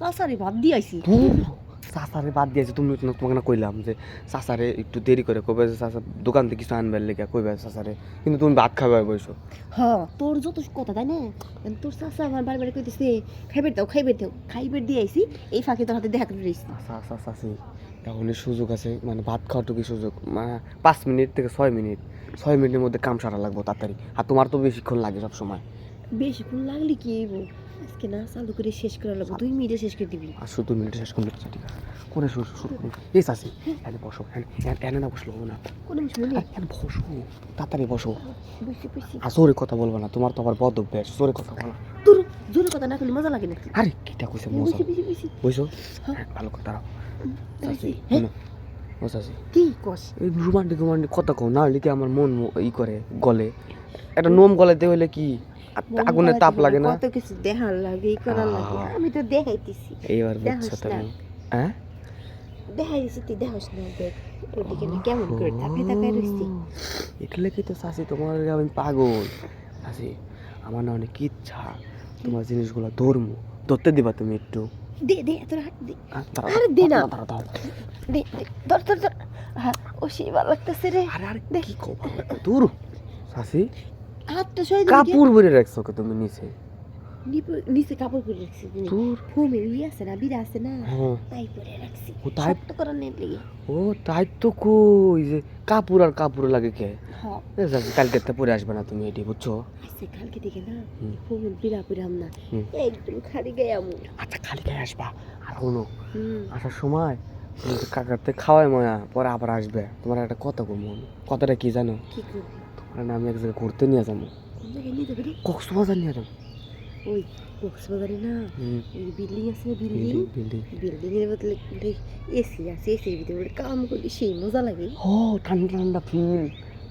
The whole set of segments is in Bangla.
চাচারে ভাত দিয়ে আইছি। চাচারে বাদ দিয়েছে তুমি তোমাকে না কইলাম যে চাচারে একটু দেরি করে কবে যে চাচা দোকান থেকে কিছু আনবার লেগে কইবে চাচারে। কিন্তু তুমি ভাত খাবে বসো হ্যাঁ তোর যত কথা তাই না? তোর চাচা আমার বাড়ি বাড়ি কইতেছে খাইবে দাও খাইবে দাও। খাইবে দিয়ে আইছি এই ফাঁকে তোর হাতে দেখা করে রইছি। আচ্ছা আচ্ছা চাচি এখনই সুযোগ আছে মানে ভাত খাওয়াটুকু সুযোগ? মানে পাঁচ মিনিট থেকে ছয় মিনিট ছয় মিনিটের মধ্যে কাম সারা লাগবো তাড়াতাড়ি। আর তোমার তো বেশিক্ষণ লাগে সব সময় বেশিক্ষণ লাগলি কি আজকে না চালু করে শেষ করে লাগবো। দুই মিনিটে শেষ করে দিবি। আর শুধু মিনিট শেষ করলে আচ্ছা, ঠিক আছে। করে শুরু শুরু করুন। এই চাচি এনে বসো এনে- না বসল না কোনো এনে বসো তাড়াতাড়ি বসো। আর জোরে কথা বলব না তোমার তো আবার বদ অভ্যাস জোরে কথা বলো। তোর জোরে কথা না করলে মজা লাগে না আরে কিটা কইছে মজা। বুঝছি হ্যাঁ। হ্যাঁ ভালো কথা দাঁড়াও। চাচি হ্যাঁ? ও চাচি। কি কস? এই রোমান্টিক রোমান্টিক কথা কও না হলে কি আমার মন ই করে গলে? একটা নোম গলাতে হলে কি আগুনের তাপ লাগে না? কত কিছু দেখার লাগে ই করার লাগে। আমি তো দেখাইতেছি। এইবার বুঝছ তুমি হ্যাঁ? দেখাইতেছি তুই দেখাস না দেখ। ওদিকে না কেমন করে তাকাই তাকাই রইছি। এগুলো কি তো চাচি তোমার আমি পাগল। চাচি আমার না অনেক ইচ্ছা। তোমার জিনিসগুলো ধরমু। ধরতে দিবা তুমি একটু। দে দে তোর হাত দে। আরে দে না। দে দে ধর ধর ধর। হ্যাঁ ও সেই ভালো লাগতেছে রে। আরে আরে দেখ। কি কও দূর। চাচি হাতটা দিবি কাপড় ভরে রাখছো কে তুমি নিচে। নিচে কাপড় পরে রাখছি দূর। ফোমে উই আছে না বিরা আছে না? হ্যাঁ। তাই পরে রাখছি। ও তাই শক্ত করার নেই লেগে। ও তাই তো কই যে কাপড় আর কাপড় লাগে কে? হ্যাঁ কালকে তো পরে আসবে না তুমি এটি বুঝছ? আইসে কালকে থেকে না। ফোমে পরাম না। একদম খালি গায়ে আমু। আচ্ছা খালি গায়ে আসবা। আর হলো আসার সময় তো কাকাতে খাওয়াই ময়া পরে আবার আসবে। তোমার একটা কথা কো মন কথাটা কি জানো? কি করবি তোমার না আমি এক জায়গায় ঘুরতে নিয়ে যাব। কক্সবাজার নিয়ে যাব। ওই কক্সবাজারে না ওই বিল্ডিং আছে না বিল্ডিং? বিল্ডিং এর বদলে এসি আছে এসির ভিতরে কাম করলে সেই মজা লাগে। ও ঠান্ডা ঠান্ডা ফিল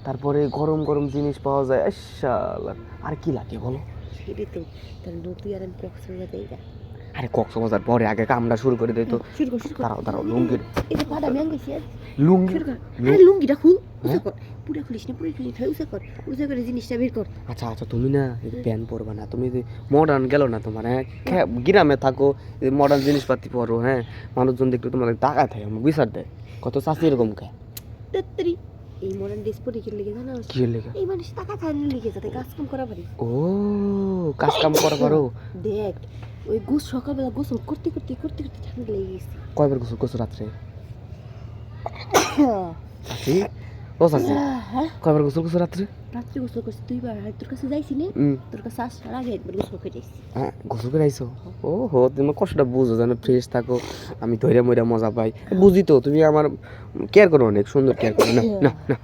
তারপরে গরম গরম জিনিস পাওয়া যায় আশাল্লাহ আর কি লাগে বলো? সেটাই তো তাহলে নতুন আর আমি কক্সবাজার যাই না আরে কক্সবাজার পরে আগে কামটা শুরু করে দিই তো। দাঁড়াও দাঁড়াও লুঙ্গির। লুঙ্গি? লুঙ্গিটা খুল পুরা খুলিস না পুরা খুলিস না উসা কর উসা করে জিনিসটা বের কর। আচ্ছা আচ্ছা তুমি না প্যান্ট পরবা না তুমি মডার্ন গেল না তোমার হ্যাঁ? গ্রামে থাকো মডার্ন জিনিসপাতি পরো হ্যাঁ? মানুষজন দেখলে তোমার তাকায় থাকে আমার বিচার দেয়। কত চাষি এরকম কে? তেত্রি এই মডার্ন ড্রেস পরে কি লেগে জানো? কি লেগে? এই মানুষ টাকা থাকলে লিখে যাতে কাজ কাম করা পারি। ও কাজ কাম করা পারো? দেখ ওই গোস সকালবেলা গোসল করতে করতে করতে করতে ঠান্ডা লেগে গেছে। কয়বার গোসল করছ রাত্রে? চাষি ও হ্যাঁ কয়বার গোসল করছ রাত্রে রাত্রে গোসল করছি দুইবার আর তোর কাছে যাইছি নে তোর কাছে আসার আগে একবার গোসল করে যাইছি হ্যাঁ গোসল করে আইছো ও হো তুমি কষ্টটা বুঝো যেন ফ্রেশ থাকো আমি ধৈর্য মইরা মজা পাই বুঝি তো তুমি আমার কেয়ার করো অনেক সুন্দর কেয়ার করো না না না